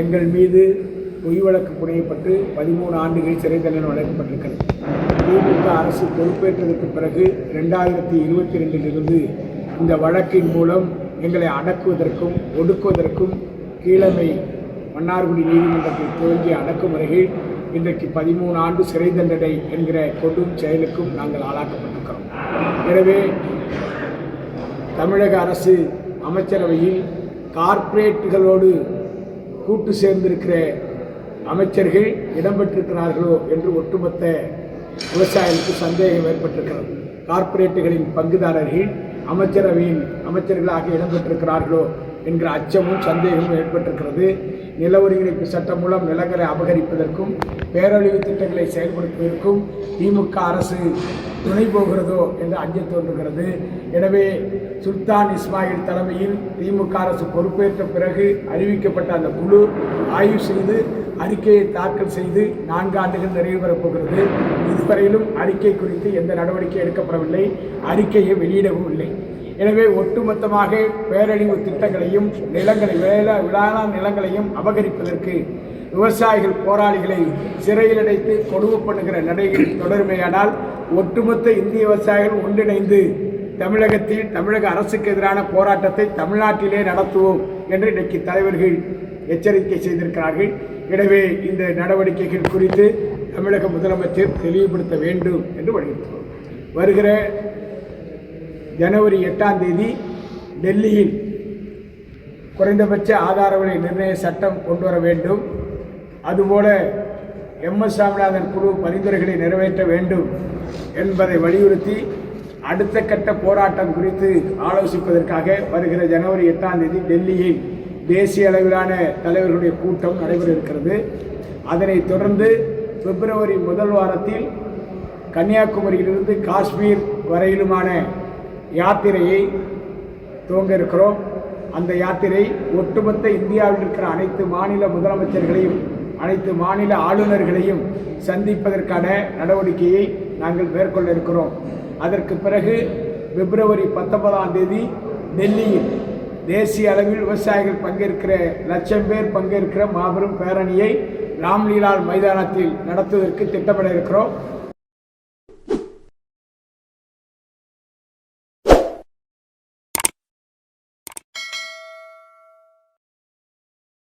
எங்கள் மீது பொய் வழக்கு புனையப்பட்டு பதிமூணு ஆண்டுகள் சிறை தண்டனை வழங்கப்பட்டிருக்கிறது. திமுக அரசு பொறுப்பேற்றதற்கு பிறகு ரெண்டாயிரத்தி இருபத்தி ரெண்டிலிருந்து இந்த வழக்கின் மூலம் எங்களை அடக்குவதற்கும் ஒடுக்குவதற்கும் கீழமை மன்னார்குடி நீதிமன்றத்தில் துவங்கிய அடக்குமுறைகள் இன்றைக்கு பதிமூணு ஆண்டு சிறை தண்டனை என்கிற கொடும் செயலுக்கும் நாங்கள் ஆளாக்கப்பட்டிருக்கிறோம். எனவே தமிழக அரசு அமைச்சரவையில் கார்ப்பரேட்டுகளோடு கூட்டு சேர்ந்திருக்கிற அமைச்சர்கள் இடம்பெற்றிருக்கிறார்களோ என்று ஒட்டுமொத்த விவசாயிகளுக்கு சந்தேகம் ஏற்பட்டிருக்கிறது. கார்ப்பரேட்டுகளின் பங்குதாரர்கள் அமைச்சரவையின் அமைச்சர்களாக இடம்பெற்றிருக்கிறார்களோ என்கிற அச்சமும் சந்தேகமும் ஏற்பட்டிருக்கிறது. நில ஒருங்கிணைப்பு சட்டம் மூலம் நிலங்களை அபகரிப்பதற்கும் பேரழிவு திட்டங்களை செயல்படுத்துவதற்கும் திமுக அரசு துணை போகிறதோ என்று அஞ்ச தோன்றுகிறது. எனவே சுல்தான் இஸ்மாயில் தலைமையில் திமுக அரசு பொறுப்பேற்ற பிறகு அறிவிக்கப்பட்ட அந்த குழு ஆய்வு செய்து அறிக்கையை தாக்கல் செய்து நான்கு ஆண்டுகள் நிறைவு பெறப்போகிறது இதுவரையிலும் அறிக்கை குறித்து எந்த நடவடிக்கை எடுக்கப்படவில்லை. அறிக்கையை வெளியிடவும் இல்லை. எனவே ஒட்டுமொத்தமாக பேரழிவு திட்டங்களையும் நிலங்களை வேளாண் விழான நிலங்களையும் அபகரிப்பதற்கு விவசாயிகள் போராளிகளை சிறையில் அடைத்து கொடுமை பண்ணுகிற நடைகள் தொடருமையானால் ஒட்டுமொத்த இந்திய விவசாயிகள் ஒன்றிணைந்து தமிழகத்தில் தமிழக அரசுக்கு எதிரான போராட்டத்தை தமிழ்நாட்டிலே நடத்துவோம் என்று இன்றைக்கு தலைவர்கள் எச்சரிக்கை செய்திருக்கிறார்கள். எனவே இந்த நடவடிக்கைகள் குறித்து தமிழக முதலமைச்சர் தெளிவுபடுத்த வேண்டும் என்று வலியுறுத்துவோம் வருகிற ஜனவரி எட்டாம் தேதி டெல்லியில் குறைந்தபட்ச ஆதார விலை நிர்ணய சட்டம் கொண்டு வர வேண்டும். அதுபோல எம் எஸ் சாமிநாதன் குழு பரிந்துரைகளை நிறைவேற்ற வேண்டும் என்பதை வலியுறுத்தி அடுத்த கட்ட போராட்டம் குறித்து ஆலோசிப்பதற்காக வருகிற ஜனவரி எட்டாம் தேதி டெல்லியில் தேசிய அளவிலான தலைவர்களுடைய கூட்டம் நடைபெற இருக்கிறது. அதனைத் தொடர்ந்து பிப்ரவரி முதல் வாரத்தில் கன்னியாகுமரியிலிருந்து காஷ்மீர் வரையிலுமான யாத்திரையை துவங்க இருக்கிறோம். அந்த யாத்திரை ஒட்டுமொத்த இந்தியாவில் இருக்கிற அனைத்து மாநில முதலமைச்சர்களையும் அனைத்து மாநில ஆளுநர்களையும் சந்திப்பதற்கான நடவடிக்கையை நாங்கள் மேற்கொள்ள இருக்கிறோம். அதற்கு பிறகு பிப்ரவரி பத்தொன்பதாம் தேதி டெல்லியில் தேசிய அளவில் விவசாயிகள் பங்கேற்கிற லட்சம் பேர் பங்கேற்கிற மாபெரும் பேரணியை ராம்லீலால் மைதானத்தில் நடத்துவதற்கு திட்டமிட இருக்கிறோம்.